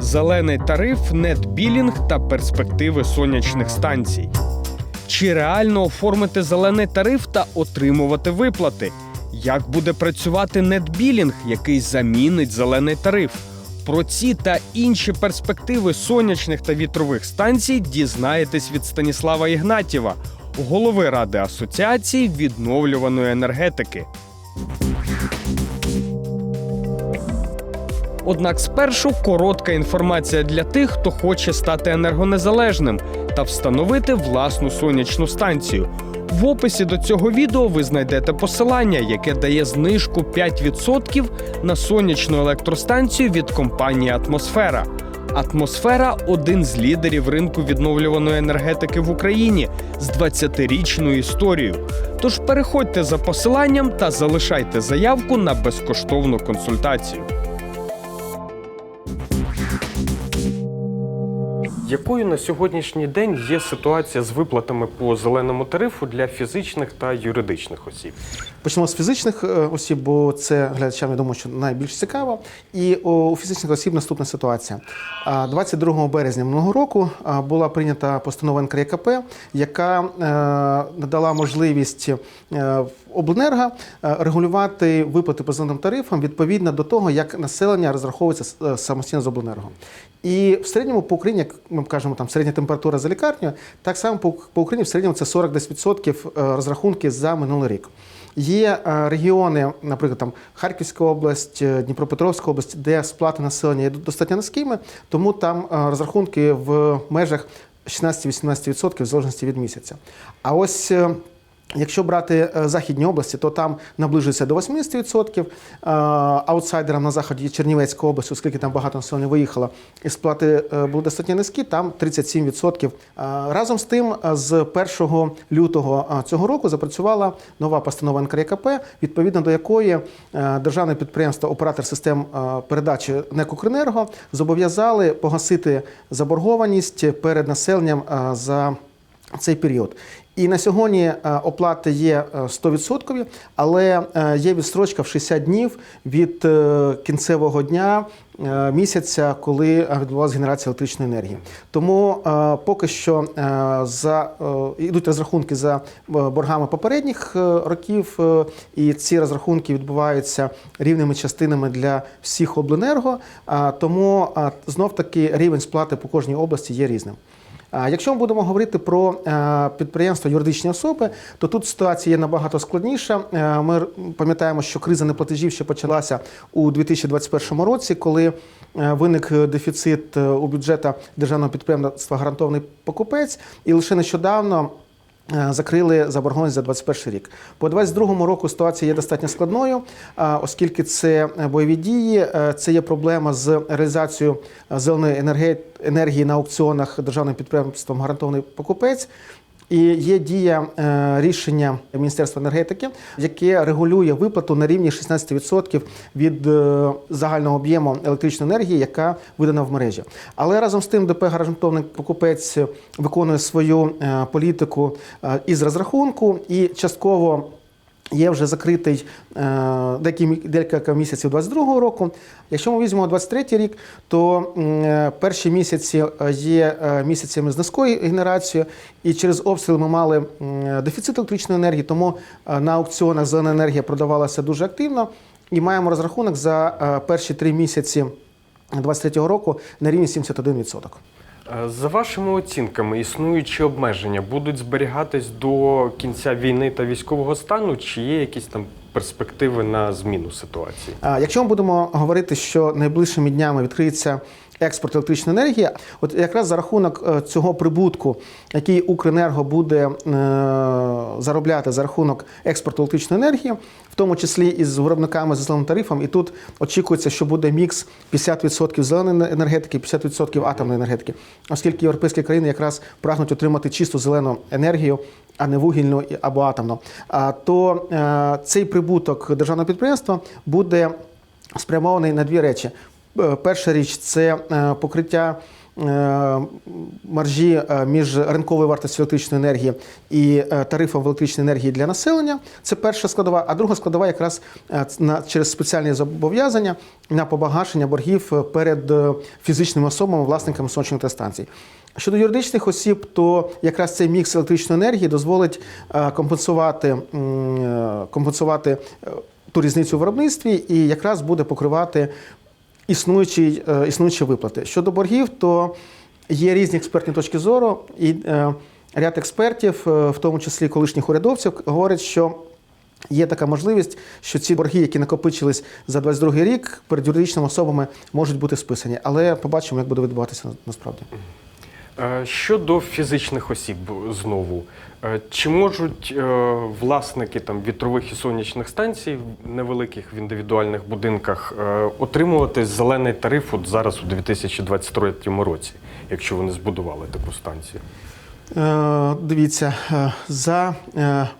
Зелений тариф, нетбілінг та перспективи сонячних станцій. Чи реально оформити зелений тариф та отримувати виплати? Як буде працювати нетбілінг, який замінить зелений тариф? Про ці та інші перспективи сонячних та вітрових станцій дізнаєтесь від Станіслава Ігнатєва, голови Ради Асоціації відновлюваної енергетики. Однак спершу коротка інформація для тих, хто хоче стати енергонезалежним та встановити власну сонячну станцію. В описі до цього відео ви знайдете посилання, яке дає знижку 5% на сонячну електростанцію від компанії Атмосфера. Атмосфера один з лідерів ринку відновлюваної енергетики в Україні з 20-річною історією. Тож переходьте за посиланням та залишайте заявку на безкоштовну консультацію. Якою на сьогоднішній день є ситуація з виплатами по зеленому тарифу для фізичних та юридичних осіб? Почнемо з фізичних е, осіб, бо це глядачам, я думаю, що найбільш цікаво. І у фізичних осіб наступна ситуація. 22 березня минулого року була прийнята постанова НКРКП, яка е, надала можливість е, обленерго регулювати виплати по зеленим тарифам відповідно до того, як населення розраховується самостійно з обленерго. І в середньому по Україні, як ми кажемо, там середня температура за лікарню, так само по, Україні в середньому це 40-10% е, розрахунки за минулий рік. Є е, регіони, наприклад, там Харківська область, е, Дніпропетровська область, де сплати населення є достатньо низькими, тому там е, розрахунки в межах 16-18% в залежності від місяця. А ось Якщо брати е, західні області, то там наближується до 80%. Е, Аутсайдерам на заході Чернівецька область, оскільки там багато населення виїхало, і сплати е, були достатньо низькі, там 37%. Е, Разом з тим, з 1 лютого цього року запрацювала нова постанова НКРКП, відповідно до якої державне підприємство Оператор систем передачі НЕК «Укренерго» зобов'язали погасити заборгованість перед населенням за цей період. І на сьогодні е, оплати є е, 100%, але е, є відстрочка в 60 днів від е, кінцевого дня е, місяця, коли е, відбувалася генерація електричної енергії. Тому е, поки що е, за е, йдуть розрахунки за е, боргами попередніх е, років, е, і ці розрахунки відбуваються рівними частинами для всіх обленерго. Тому знов таки рівень сплати по кожній області є різним. Якщо ми будемо говорити про е, підприємства юридичні особи, то тут ситуація є набагато складніша. Е, Ми пам'ятаємо, що криза неплатежів ще почалася у 2021 році, коли е, виник дефіцит у бюджета державного підприємства гарантований покупець, і лише нещодавно. Е, Закрили заборгованість за 2021 рік. По 2022 року ситуація є достатньо складною, оскільки це е, бойові дії, е, це є проблема з реалізацією е, зеленої енергії на аукціонах державним підприємством гарантований покупець. І є дія е, рішення Міністерства енергетики, яке регулює виплату на рівні 16% від е, загального об'єму електричної енергії, яка видана в мережі. Але разом з тим ДП гарантовник покупець виконує свою е, політику е, із розрахунку і частково. Є вже закритий е, декілька місяців 22-го року. Якщо ми візьмемо 23-й рік, то е, перші місяці е, є місяцями з низькою генерацією, і через обстріли ми мали дефіцит електричної енергії, тому на аукціонах зелена енергія продавалася дуже активно. І маємо розрахунок за перші три місяці 23-го року на рівні 71%. Е, За вашими оцінками, існуючі обмеження будуть зберігатись до кінця війни та військового стану, чи є якісь там перспективи на зміну ситуації? Якщо ми будемо говорити, що найближчими днями відкриється експорт електричної енергії, от якраз за рахунок е, цього прибутку, який Укренерго буде е, заробляти за рахунок експорту електричної енергії, в тому числі із виробниками з зеленим тарифом, і тут очікується, що буде мікс 50% зеленої енергетики, 50% атомної енергетики, оскільки європейські країни якраз прагнуть отримати чисту зелену енергію а не вугільну або атомну, то е, цей прибуток державного підприємства буде спрямований на дві речі. Е, Перша річ це е, покриття е, маржі між ринковою вартістю електричної енергії і тарифом в електричній енергії для населення. Це перша складова, а друга складова якраз через спеціальні зобов'язання на побагашення боргів перед фізичними особами, власниками сонячних електростанцій. Щодо юридичних осіб, то якраз цей мікс електричної енергії дозволить компенсувати, компенсувати ту різницю в виробництві і якраз буде покривати існуючі, е, існуючі виплати. Щодо боргів, то є різні експертні точки зору, і е, ряд експертів, е, в тому числі колишніх урядовців, говорять, що Є така можливість, що ці борги, які накопичились за 22 рік, перед юридичними особами можуть бути списані. Але побачимо, як буде відбуватися насправді. Е, Щодо фізичних осіб знову, е, чи можуть е, власники там вітрових і сонячних станцій невеликих в індивідуальних будинках отримувати зелений тариф от зараз у 2023 році, якщо вони збудували таку станцію? Дивіться, за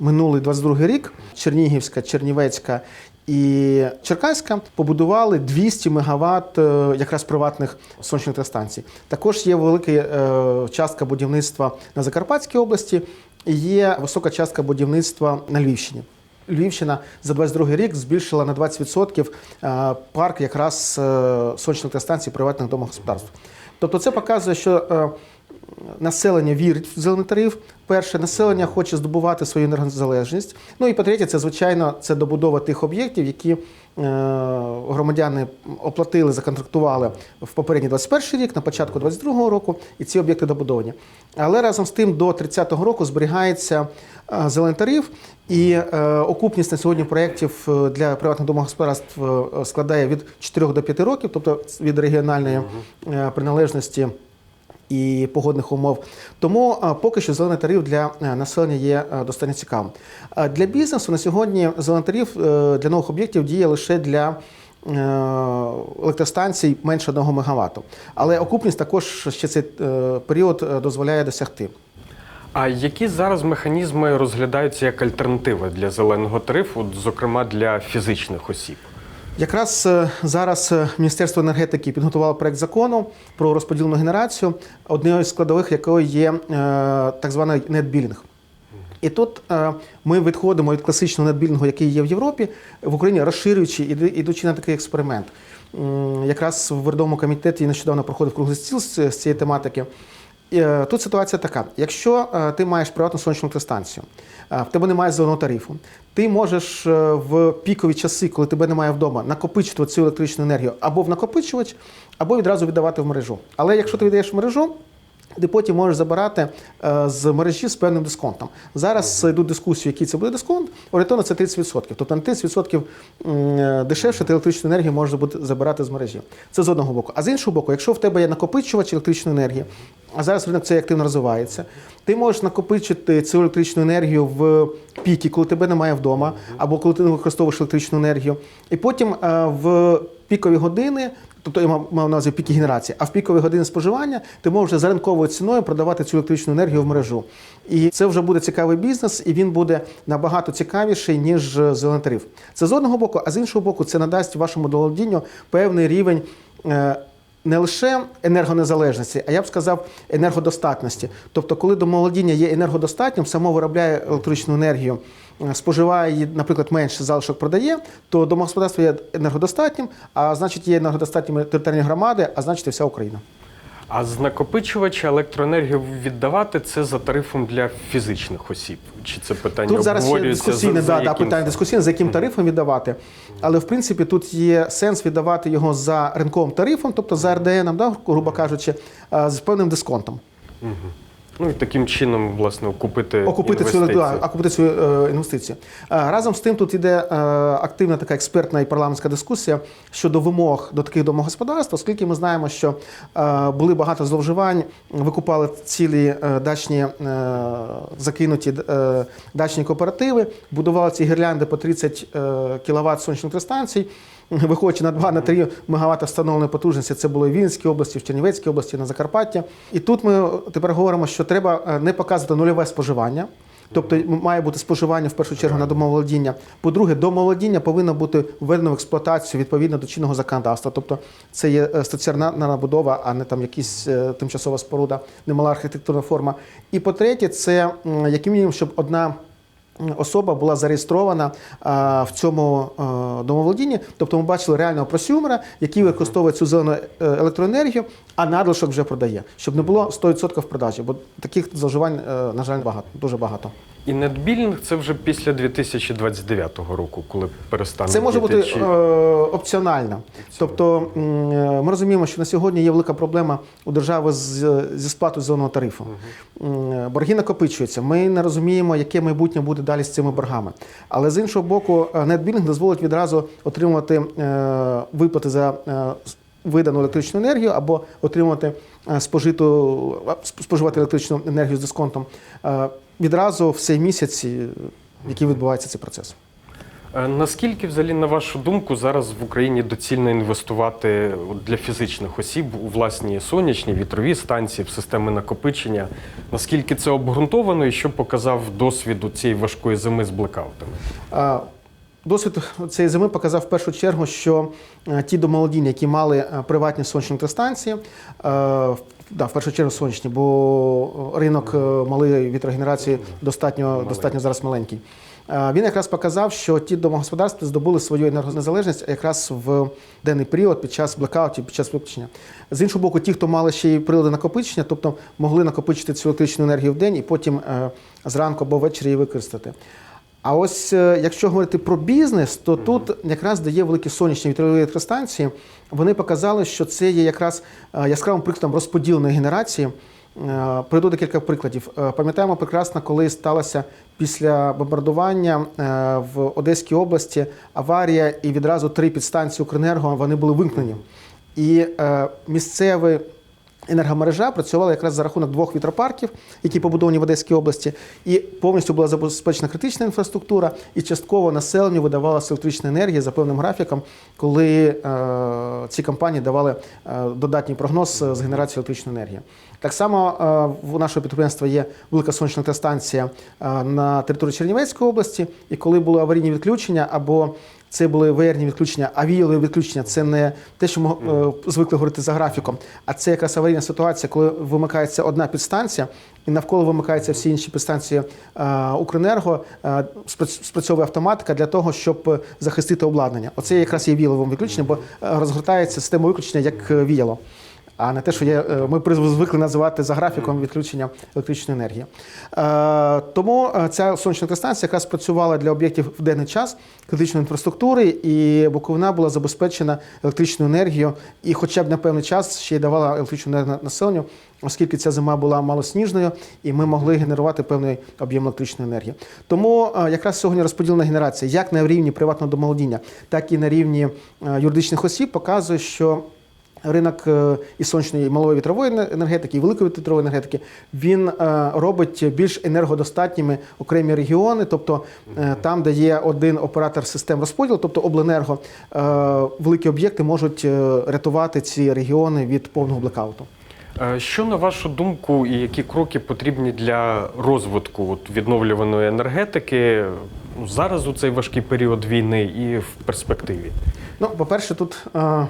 минулий 22 рік Чернігівська, Чернівецька і Черкаська побудували 200 мегаватт е, якраз приватних сонячних електростанцій. Також є велика е, частка будівництва на Закарпатській області і є висока частка будівництва на Львівщині. Львівщина за 22 рік збільшила на 20% е, парк якраз сонячних електростанцій приватних домогосподарств. Тобто це показує, що населення вірить в зелений тариф. Перше, населення хоче здобувати свою енергозалежність. Ну і по-третє, це звичайно це добудова тих об'єктів, які е, громадяни оплатили, законтрактували в попередній 21 рік, на початку 22 року, і ці об'єкти добудовані. Але разом з тим до 30-го року зберігається е, зелений тариф, і е, окупність на сьогодні проєктів для приватних домогосподарств складає від 4 до 5 років, тобто від регіональної приналежності і погодних умов. Тому поки що зелений тариф для е, населення є е, достатньо цікавим. Для бізнесу на сьогодні зелений тариф е, для нових об'єктів діє лише для е, електростанцій менше 1 МВт. Але окупність також ще цей е, період е, дозволяє досягти. А які зараз механізми розглядаються як альтернатива для зеленого тарифу, зокрема для фізичних осіб? Якраз е, зараз е, Міністерство енергетики підготувало проект закону про розподільну генерацію, однією з складових якої є е, так званий нетбілінг. І тут ми відходимо від класичного нетбілінгу, який є в Європі, в Україні розширюючи іди- ідучи на такий експеримент. Якраз в Вердовому комітеті нещодавно проходив круглий стіл з цієї тематики. Е, Тут ситуація така: якщо е, ти маєш приватну сонячну електростанцію, е, в тебе немає зеленого тарифу, ти можеш в пікові часи, коли тебе немає вдома, накопичувати цю електричну енергію або в накопичувач, або відразу віддавати в мережу. Але якщо ти віддаєш в мережу, ти потім можеш забирати е, з мережі з певним дисконтом. Зараз йдуть дискусії, який це буде дисконт. Орієнтовно це 30%. Тобто на 30% е, дешевше ти електричну енергію можеш забирати з мережі. Це з одного боку. А з іншого боку, якщо в тебе є накопичувач електричної енергії, а зараз ринок цей активно розвивається, ти можеш накопичити цю електричну енергію в піки, коли тебе немає вдома, або коли ти не використовуєш електричну енергію. І потім е, в пікові години Тобто я мав мав на увазі піки генерації, а в пікові години споживання ти можеш за ринковою ціною продавати цю електричну енергію в мережу. І це вже буде цікавий бізнес, і він буде набагато цікавіший, ніж е, зелений тариф. Це з одного боку, а з іншого боку, це надасть вашому володінню певний рівень. Не лише енергонезалежності, а я б сказав енергодостатності. Тобто, коли домолодіння є енергодостатнім, само виробляє електричну енергію, е, споживає її, наприклад, менше залишок продає, то домогосподарство є енергодостатнім, а значить є енергодостатніми територіальні громади, а значить і вся Україна. А з накопичувача електроенергію віддавати це за тарифом для фізичних осіб? Чи це питання Тут зараз є дискусійне за, за да, да, яким питання дискусійне, за яким тарифом віддавати. Але в принципі тут є сенс віддавати його за ринковим тарифом, тобто за РДН, да, грубо кажучи, з певним дисконтом. Ну і таким чином, власне, окупити, Окупити цю, да, окупити цю е, інвестицію. Е, разом з тим, тут йде е, активна така експертна і парламентська дискусія щодо вимог до таких домогосподарств, оскільки ми знаємо, що е, були багато зловживань, викупали цілі е, дачні е, закинуті е, дачні кооперативи, будували ці гірлянди по 30 е, кВт сонячних електростанцій. Виходячи на 2 на 3 МВт встановленої потужності, це було в Вінській області, в Чернівецькій області, на Закарпатті. І тут ми тепер говоримо, що треба е, не показувати нульове споживання, Тобто має бути споживання в першу чергу на домоволодіння. По-друге, домоволодіння повинно бути введено в експлуатацію відповідно до чинного законодавства. Тобто це є е, стаціонарна набудова, а не там якась е, тимчасова споруда, немала архітектурна форма. І по-третє, це як мінімум, щоб одна особа була зареєстрована в цьому домоволодінні. Тобто ми бачили реального просюмера, який використовує цю зелену е, електроенергію, а надлишок вже продає, щоб не було 100% в продажі, бо таких зловживань, е, на жаль, багато, дуже багато. І нетбілінг це вже після 2029 року, коли перестане. Це може бути чи- е, опціонально. Тобто е, ми розуміємо, що на сьогодні є велика проблема у держави з, зі сплатою зеленого тарифу. Е, Борги накопичуються. Ми не розуміємо, яке майбутнє буде далі з цими боргами. Але з іншого боку, е, нетбілінг дозволить відразу отримувати е, виплати за е, видану електричну енергію або отримувати е, спожиту споживати електричну енергію з дисконтом е, відразу в цей місяць, е, в який відбувається цей процес. Е, Наскільки, взагалі, на вашу думку, зараз в Україні доцільно інвестувати для фізичних осіб у власні сонячні вітрові станції, в системи накопичення? Наскільки це обґрунтовано і що показав досвід у цієї важкої зими з блекаутами? Досвід цієї зими показав в першу чергу, що е, ті домолодіння, які мали е, приватні сонячні електростанції, е, да, в першу чергу сонячні, бо ринок е, малої вітрогенерації достатньо, достатньо зараз маленький. Е, Він якраз показав, що ті домогосподарства здобули свою енергонезалежність якраз в денний період під час блекаутів, під час виключення. З іншого боку, ті, хто мали ще й прилади накопичення, тобто могли накопичити цю електричну енергію в день і потім е, зранку або ввечері її використати. А ось е, якщо говорити про бізнес, то тут якраз дає великі сонячні вітрові електростанції. Вони показали, що це є якраз е, яскравим прикладом розподіленої генерації. Е, Приведу декілька прикладів. Пам'ятаємо прекрасно, коли сталося після бомбардування в Одеській області аварія, і відразу три підстанції Укренерго вони були вимкнені. І місцевий енергомережа працювала якраз за рахунок двох вітропарків, які побудовані в Одеській області, і повністю була забезпечена критична інфраструктура, і частково населенню видавалася електрична енергія за певним графіком, коли е, ці компанії давали е, додатній прогноз е, з генерації електричної енергії. Так само е, у нашого підприємства є велика сонячна е, на території Чернівецької області, і коли були аварійні відключення або це були ВРні відключення, а віялові відключення це не те, що ми е, звикли говорити за графіком, а це якраз аварійна ситуація, коли вимикається одна підстанція, і навколо вимикаються всі інші підстанції е, Укренерго, е, спрац- спрацьовує автоматика для того, щоб захистити обладнання. Оце якраз є віяловим відключенням, бо розгортається система виключення як віяло. А не те, що є, е, ми звикли називати за графіком відключення електричної енергії. Е, Тому е, ця сонячна електростанція якраз працювала для об'єктів в денний час критичної інфраструктури, і Буковина була забезпечена електричною енергією, і хоча б на певний час ще й давала електричну енергію населенню, оскільки ця зима була малосніжною, і ми могли генерувати певний об'єм електричної енергії. Тому якраз сьогодні розподілена генерація, як на рівні приватного домолодіння, так і на рівні юридичних осіб, показує, що Ринок е, і сонячної і малої вітрової енергетики, і великої вітрової енергетики він е, робить більш енергодостатніми окремі регіони, тобто е, там, де є один оператор систем розподілу, тобто обленерго, великі об'єкти можуть рятувати ці регіони від повного блекауту. Що на вашу думку, і які кроки потрібні для розвитку от, відновлюваної енергетики ну, зараз у цей важкий період війни і в перспективі? Ну, по-перше, тут е,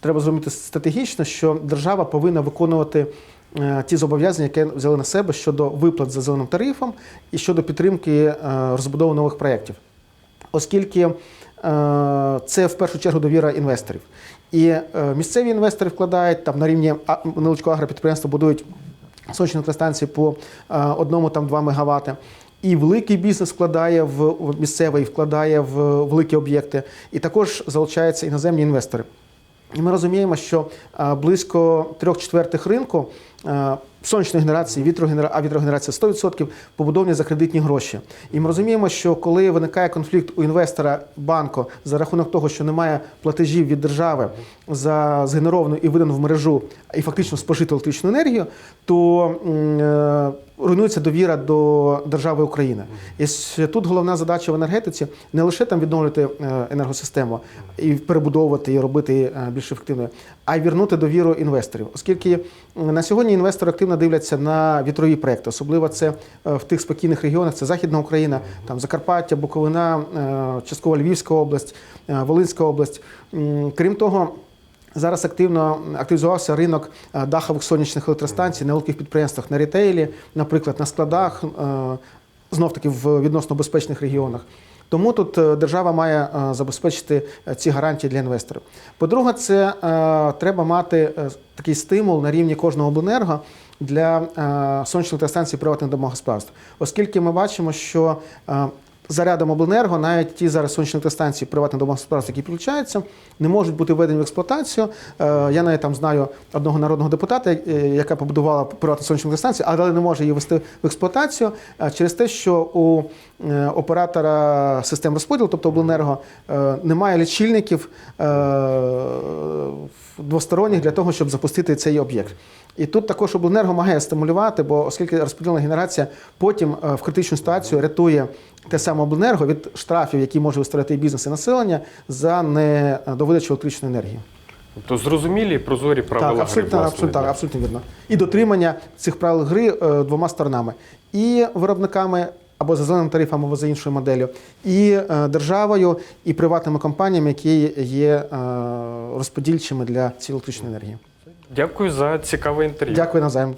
треба зрозуміти стратегічно, що держава повинна виконувати е, ті зобов'язання, які взяли на себе щодо виплат за зеленим тарифом і щодо підтримки е, розбудови нових проєктів. Оскільки е, це в першу чергу довіра інвесторів. І місцеві інвестори вкладають там на рівні невеличкого агропідприємства, будують сонячні електростанції по е, одному там 2 МВт. І великий бізнес вкладає в місцевий, вкладає в великі об'єкти, і також залучаються іноземні інвестори. І ми розуміємо, що е, близько трьох четвертих ринку е, сонячної генерації, вітрогенера... а вітрогенерація 100% побудовані за кредитні гроші. І ми розуміємо, що коли виникає конфлікт у інвестора банку за рахунок того, що немає платежів від держави за згенеровану і видану в мережу і фактично спожиту електричну енергію, то е, руйнується довіра до держави України. І тут головна задача в енергетиці не лише там відновлювати е, енергосистему і перебудовувати і робити е, більш ефективною, а й вернути довіру інвесторів, оскільки на. Сьогодні інвестори активно дивляться на вітрові проекти, особливо це е, в тих спокійних регіонах. Це Західна Україна, там Закарпаття, Буковина, е, частково Львівська область, е, Волинська область. Крім того. Зараз активно активізувався ринок дахових сонячних електростанцій на великих підприємствах на рітейлі, наприклад, на складах, знов таки в відносно безпечних регіонах. Тому тут держава має забезпечити ці гарантії для інвесторів. По-друге, це треба мати такий стимул на рівні кожного обленерго для е, сонячних електростанцій приватних домогосподарств, оскільки ми бачимо, що е, зарядом обленерго навіть ті зараз сонячні електростанції приватних домогосподарств, які підключаються, не можуть бути введені в експлуатацію. Е, Я навіть там знаю одного народного депутата, яка побудувала приватну сонячну електростанцію, але не може її ввести в експлуатацію через те, що у оператора систем розподілу, тобто обленерго, немає лічильників двосторонніх для того, щоб запустити цей об'єкт. І тут також обленерго має стимулювати, бо оскільки розподілена генерація потім е, в критичну ситуацію рятує те саме обленерго від штрафів, які може виставляти і бізнес і населення за недовидачу електричної енергії. Тобто зрозумілі і прозорі правила Так, гри, абсолютно, власне, абсолютно, для- абсолютно вірно. І дотримання цих правил гри е, двома сторонами: і виробниками. Або за зеленим тарифом, або за іншою моделлю, і е, державою, і приватними компаніями, які є е, розподільчими для цієї електричної енергії. Дякую за цікаве інтерв'ю. Дякую навзаєм.